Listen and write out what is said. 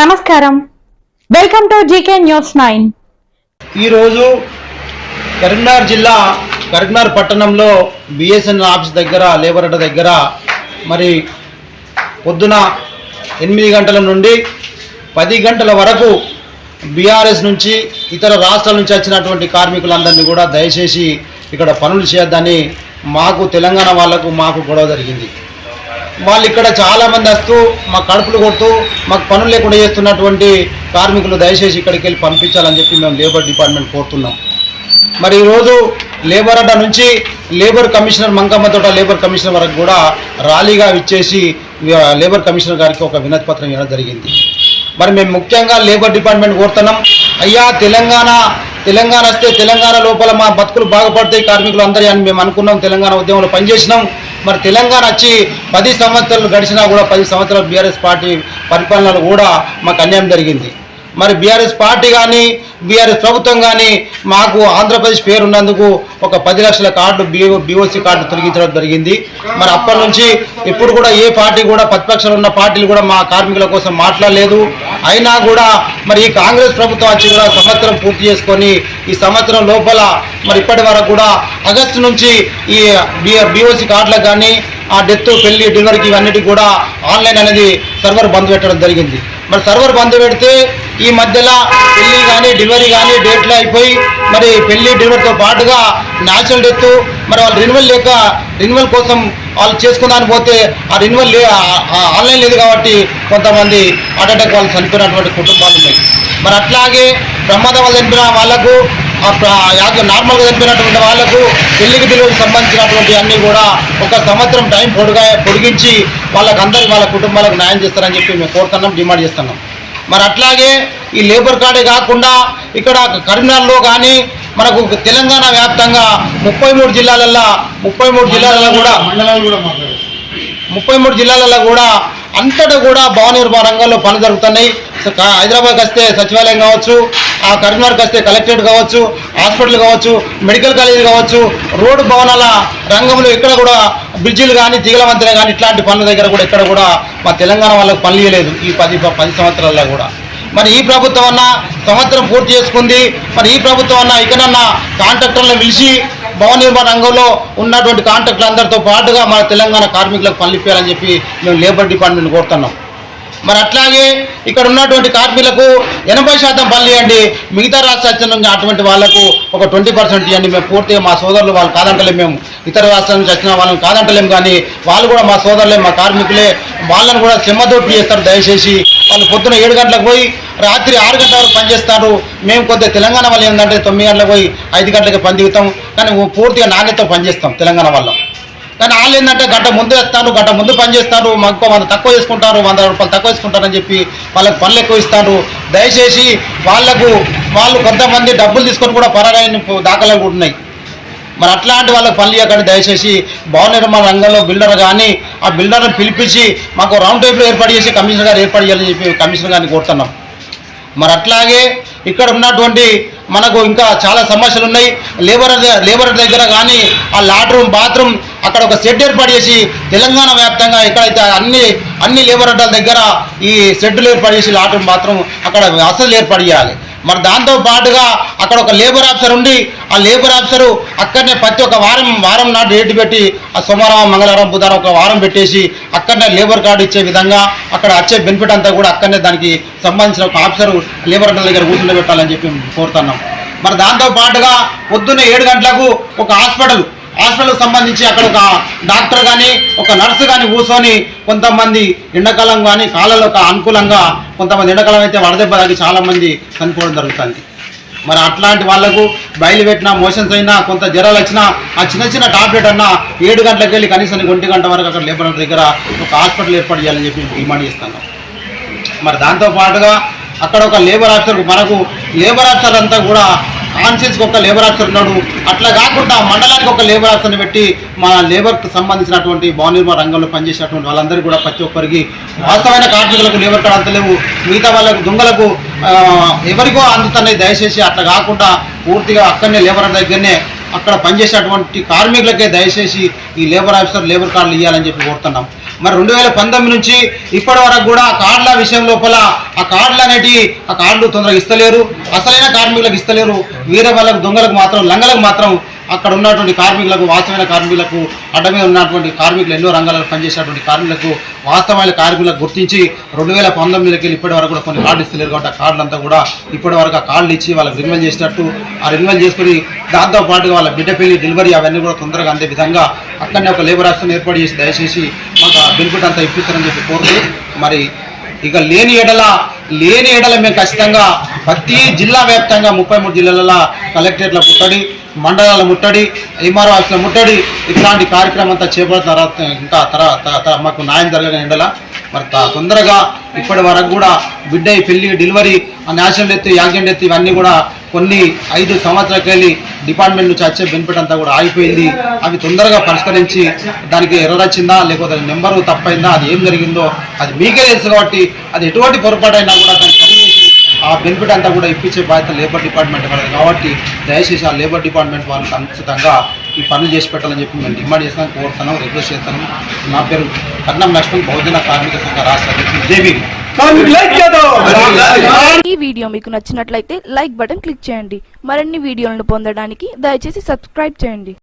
నమస్కారం. Welcome to GK news nine ఈరోజు కరీంనగర్ జిల్లా కరీంనగర్ పట్టణంలో బిఎస్ఎన్ఎల్ ఆఫీస్ దగ్గర లేబర్ అడ్డ దగ్గర మరి పొద్దున ఎనిమిది గంటల నుండి పది గంటల వరకు బీఆర్ఎస్ నుంచి ఇతర రాష్ట్రాల నుంచి వచ్చినటువంటి కార్మికులందరినీ కూడా దయచేసి ఇక్కడ పనులు చేయొద్దని మాకు తెలంగాణ వాళ్ళకు మాకు గొడవ జరిగింది. వాళ్ళు ఇక్కడ చాలామంది వస్తూ మా కడుపులు కొడుతూ మాకు పనులు లేకుండా చేస్తున్నటువంటి కార్మికులు దయచేసి ఇక్కడికి వెళ్ళి పంపించాలని చెప్పి మేము లేబర్ డిపార్ట్మెంట్ కోరుతున్నాం. మరి ఈరోజు లేబర్ అడ్డ నుంచి లేబర్ కమిషనర్ మంకమ్మ తోట లేబర్ కమిషనర్ వరకు కూడా ర్యాలీగా ఇచ్చేసి లేబర్ కమిషనర్ గారికి ఒక వినతి పత్రం ఇవ్వడం జరిగింది. మరి మేము ముఖ్యంగా లేబర్ డిపార్ట్మెంట్ కోరుతున్నాం. అయ్యా తెలంగాణ తెలంగాణ వస్తే తెలంగాణ లోపల మా బతుకులు బాగుపడతాయి కార్మికులు అందరి అని మేము అనుకున్నాం. తెలంగాణ ఉద్యమంలో పనిచేసినాం. మరి తెలంగాణ వచ్చి పది సంవత్సరాలు గడిచినా కూడా పది సంవత్సరాలు బీఆర్ఎస్ పార్టీ పరిపాలనలో కూడా మాకు అన్యాయం జరిగింది. మరి బీఆర్ఎస్ పార్టీ కానీ బీఆర్ఎస్ ప్రభుత్వం కానీ మాకు ఆంధ్రప్రదేశ్ పేరున్నందుకు ఒక పది లక్షల కార్డు బిఓ బీఓసీ కార్డు తొలగించడం జరిగింది. మరి అప్పటి నుంచి ఇప్పుడు కూడా ఏ పార్టీ కూడా ప్రతిపక్షంలో ఉన్న పార్టీలు కూడా మా కార్మికుల కోసం మాట్లాడలేదు. అయినా కూడా మరి ఈ కాంగ్రెస్ ప్రభుత్వం వచ్చి కూడా సంవత్సరం పూర్తి చేసుకొని ఈ సంవత్సరం లోపల మరి ఇప్పటి వరకు కూడా ఆగస్టు నుంచి ఈ బీఓసీ కార్డులకు కానీ ఆ డెత్ పెళ్ళి డెలివరీకి ఇవన్నిటికి కూడా ఆన్లైన్ అనేది సర్వర్ బంద్ పెట్టడం జరిగింది. మరి సర్వర్ బంద్ పెడితే ఈ మధ్యలో పెళ్ళి కానీ డెలివరీ కానీ డేట్లు అయిపోయి మరి పెళ్ళి డెలివరీతో పాటుగా న్యాచురల్ డెత్ మరి వాళ్ళు రెన్యువల్ లేక రెన్యువల్ కోసం వాళ్ళు చేసుకుందాని పోతే ఆ రెన్యువల్ లే ఆ- ఆన్లైన్ లేదు కాబట్టి కొంతమంది హార్ట్ అటాక్ వాళ్ళు చనిపోయినటువంటి కుటుంబాలు ఉన్నాయి. మరి అట్లాగే ప్రమాదం వల్ల చనిపోయిన వాళ్ళకు యాక్చువల్ నార్మల్గా చనిపోయినటువంటి వాళ్ళకు పెళ్ళికి డెలివరీకి సంబంధించినటువంటి అన్నీ కూడా ఒక సంవత్సరం టైం పొడిగా పొడిగించి వాళ్ళకి అందరికి వాళ్ళ కుటుంబాలకు న్యాయం చేస్తారని చెప్పి మేము కోరుతున్నాం డిమాండ్ చేస్తున్నాం. మరి అట్లాగే ఈ లేబర్ కార్డే కాకుండా ఇక్కడ కరీంనగర్లో కానీ మనకు తెలంగాణ వ్యాప్తంగా ముప్పై మూడు జిల్లాలల్లో ముప్పై మూడు జిల్లాలలో కూడా ముప్పై మూడు జిల్లాలలో కూడా అంతటా కూడా భవన నిర్మాణ రంగంలో పనులు జరుగుతున్నాయి. హైదరాబాద్కి వస్తే సచివాలయం కావచ్చు ఆ కరీంనగర్కి వస్తే కలెక్టరేట్ కావచ్చు హాస్పిటల్ కావచ్చు మెడికల్ కాలేజ్ కావచ్చు రోడ్డు భవనాల రంగంలో ఇక్కడ కూడా బ్రిడ్జిలు కానీ తీగల వంతెన కానీ ఇట్లాంటి పనుల దగ్గర కూడా ఇక్కడ కూడా మా తెలంగాణ వాళ్ళకి పనులు ఇవ్వలేదు ఈ పది పది సంవత్సరాల్లో కూడా. మరి ఈ ప్రభుత్వం అన్న సంవత్సరం పూర్తి చేసుకుంది మరి ఈ ప్రభుత్వం అన్న ఇకనన్నా కాంట్రాక్టర్లను పిలిచి భవన నిర్మాణ రంగంలో ఉన్నటువంటి కాంట్రాక్టులు అందరితో పాటుగా మన తెలంగాణ కార్మికులకు పనులు ఇప్పించాలని చెప్పి మేము లేబర్ డిపార్ట్మెంట్ కోరుతున్నాం. మరి అట్లాగే ఇక్కడ ఉన్నటువంటి కార్మికులకు ఎనభై శాతం పనులు ఇవ్వండి. మిగతా రాష్ట్రాల నుంచి అటువంటి వాళ్ళకు ఒక ట్వంటీ పర్సెంట్ ఇవ్వండి. మేము పూర్తిగా మా సోదరులు వాళ్ళు కాదంటలేము మేము. ఇతర రాష్ట్రాల నుంచి వచ్చిన వాళ్ళని కాదంటలేము కానీ వాళ్ళు కూడా మా సోదరులే మా కార్మికులే. వాళ్ళని కూడా శ్రమదోపి చేస్తారు దయచేసి. వాళ్ళు పొద్దున ఏడు గంటలకు పోయి రాత్రి ఆరు గంటల వరకు పనిచేస్తారు. మేము కొద్దిగా తెలంగాణ వాళ్ళు ఏంటంటే తొమ్మిది గంటలకు పోయి ఐదు గంటలకి పని దిగుతాం. కానీ పూర్తిగా నాణ్యత పనిచేస్తాం తెలంగాణ వాళ్ళం. కానీ వాళ్ళు ఏంటంటే గంట ముందు వేస్తారు గంట ముందు పని చేస్తారు మాకు వంద తక్కువ చేసుకుంటారు వంద రూపాయలు తక్కువ చేసుకుంటారని చెప్పి వాళ్ళకి పనులు ఎక్కువ ఇస్తారు. దయచేసి వాళ్ళకు వాళ్ళు కొంతమంది డబ్బులు తీసుకొని కూడా పరగాయని దాఖలు కూడా ఉన్నాయి. మరి అట్లాంటి వాళ్ళకి పనులు ఇవ్వకండి దయచేసి భవన నిర్మాణ రంగంలో బిల్డర్ కానీ ఆ బిల్డర్ని పిలిపించి మాకు రౌండ్ టేబుల్ ఏర్పాటు చేసి కమిషనర్ గారు ఏర్పాటు చేయాలని చెప్పి కమిషనర్ గారిని కోరుతున్నాం. మరి అట్లాగే ఇక్కడ ఉన్నటువంటి మనకు ఇంకా చాలా సమస్యలు ఉన్నాయి. లేబర్ లేబర్ దగ్గర కానీ ఆ లాట్రూమ్ బాత్రూమ్ అక్కడ ఒక షెడ్ ఏర్పాటు చేసి తెలంగాణ వ్యాప్తంగా ఎక్కడైతే అన్ని అన్ని లేబర్ అడ్డాల దగ్గర ఈ షెడ్లు ఏర్పాటు చేసి లాట్రూమ్ మాత్రం అక్కడ అసలు ఏర్పాటు చేయాలి. మరి దాంతో పాటుగా అక్కడ ఒక లేబర్ ఆఫీసర్ ఉండి ఆ లేబర్ ఆఫీసరు అక్కడనే ప్రతి ఒక్క వారం వారం నాటి రేటు పెట్టి ఆ సోమవారం మంగళవారం బుధవారం ఒక వారం పెట్టేసి అక్కడనే లేబర్ కార్డు ఇచ్చే విధంగా అక్కడ వచ్చే బెనిఫిట్ అంతా కూడా అక్కడనే దానికి సంబంధించిన ఒక ఆఫీసరు లేబర్ అడ్డల దగ్గర కూర్చుండబెట్టాలని చెప్పి కోరుతున్నాం. మరి దాంతో పాటుగా పొద్దున్న ఏడు గంటలకు ఒక హాస్పిటల్ హాస్పిటల్కి సంబంధించి అక్కడ ఒక డాక్టర్ కానీ ఒక నర్సు కానీ కూర్చొని కొంతమంది ఎండాకాలం కానీ కాలంలో ఒక అనుకూలంగా కొంతమంది ఎండాకాలం అయితే వడదెబ్బ తాగి చాలామంది చనిపోవడం జరుగుతుంది. మరి అట్లాంటి వాళ్ళకు బయలుపెట్టిన మోషన్స్ అయినా కొంత జ్వరాలు వచ్చినా ఆ చిన్న చిన్న టాబ్లెట్ అన్నా ఏడు గంటలకు వెళ్ళి కనీసం ఒంటి గంట వరకు అక్కడ లేబర్ దగ్గర ఒక హాస్పిటల్ ఏర్పాటు చేయాలని చెప్పి డిమాండ్ చేస్తాను మరి దాంతో పాటుగా అక్కడ ఒక లేబర్ ఆఫీసర్ మనకు లేబర్ ఆఫీసర్ అంతా కూడా కాన్షియస్కి ఒక లేబర్ ఆఫీసర్ ఉన్నాడు. అట్లా కాకుండా మండలానికి ఒక లేబర్ ఆఫీసర్ని పెట్టి మా లేబర్కి సంబంధించినటువంటి భవన నిర్మాణ రంగంలో పనిచేసినటువంటి వాళ్ళందరికీ కూడా ప్రతి ఒక్కరికి వాస్తవమైన కార్మికులకు లేబర్ కార్డు అంతలేవు మిగతా వాళ్ళకు దొంగలకు ఎవరికో అందుతున్నాయి. దయచేసి అట్లా కాకుండా పూర్తిగా అక్కడనే లేబర్ దగ్గరనే అక్కడ పనిచేసేటువంటి కార్మికులకే దయచేసి ఈ లేబర్ ఆఫీసర్ లేబర్ కార్డులు ఇవ్వాలని చెప్పి కోరుతున్నాం. మరి రెండు వేల పంతొమ్మిది నుంచి ఇప్పటి వరకు కూడా కార్డుల విషయం లోపల ఆ కార్డులు అనేటి ఆ కార్డులు తొందరగా ఇస్తలేరు. అసలైన కార్మికులకు ఇస్తలేరు. వీర వాళ్ళకు దొంగలకు మాత్రం లంగలకు మాత్రం అక్కడ ఉన్నటువంటి కార్మికులకు వాస్తవమైన కార్మికులకు అడ్డ మీద ఉన్నటువంటి కార్మికులు ఎన్నో రంగాలలో పనిచేసినటువంటి కార్మికులకు వాస్తవమైన కార్మికులకు గుర్తించి రెండు వేల పంతొమ్మిదికి వెళ్ళి ఇప్పటి వరకు కూడా కొన్ని కార్డులు ఇస్తలేరు కాబట్టి ఆ కార్డులంతా కూడా ఇప్పటి వరకు ఆ కార్డులు ఇచ్చి వాళ్ళకి రిన్వల్ చేసినట్టు ఆ రిన్వల్ చేసుకుని దాంతో పాటుగా వాళ్ళ బిడ్డ పెళ్ళి డెలివరీ అవన్నీ కూడా తొందరగా అందే విధంగా అక్కడనే ఒక లేబర్ ఆఫీసర్ని ఏర్పాటు చేసి దయచేసి మాకు ఆ బెనిఫిట్ అంతా ఇప్పిస్తారని చెప్పి కోరుతూ మరి ఇక లేని ఎడల లేని ఎడల మేము ఖచ్చితంగా ప్రతి జిల్లా వ్యాప్తంగా ముప్పై మూడు జిల్లాల కలెక్టరేట్ల పుట్టడి మండలాల ముట్టడి ఎంఆర్ఓ ఆఫీసుల ముట్టడి ఇట్లాంటి కార్యక్రమం అంతా చేపడిన తర్వాత ఇంకా తర్వాత మాకు న్యాయం జరగని ఎండల మరి తొందరగా ఇప్పటి వరకు కూడా బిడ్డ పెళ్ళి డెలివరీ ఆ నేషనల్ ఎత్తు యాక్సిడెంట్ ఎత్తు ఇవన్నీ కూడా కొన్ని ఐదు సంవత్సరాలకి వెళ్ళి డిపార్ట్మెంట్ నుంచి వచ్చే బెనిఫిట్ అంతా కూడా ఆగిపోయింది. అవి తొందరగా పరిష్కరించి దానికి ఎర్ర వచ్చిందా లేకపోతే నెంబరు తప్పైందా అది ఏం జరిగిందో అది మీకే తెలుసు కాబట్టి అది ఎటువంటి పొరపాటు అయినా కూడా దాన్ని ఆ బెనిఫిట్ అంతా కూడా ఇప్పించే బాధ్యత లేబర్ డిపార్ట్మెంట్ వాళ్ళది. కాబట్టి దయచేసి ఆ లేబర్ డిపార్ట్మెంట్ వాళ్ళు ఖచ్చితంగా ఈ పనులు చేసి పెట్టాలని చెప్పి మేము డిమాండ్ చేస్తాం కోరుతున్నాం రిక్వెస్ట్ చేస్తాను నా పేరు కన్నం లక్ష్మణ్ బహుజన కార్మిక సంఘ రాష్ట్ర జేబీ ఈ వీడియో మీకు నచ్చినట్లయితే లైక్ బటన్ క్లిక్ చేయండి. మరిన్ని వీడియోలను పొందడానికి దయచేసి సబ్స్క్రైబ్ చేయండి.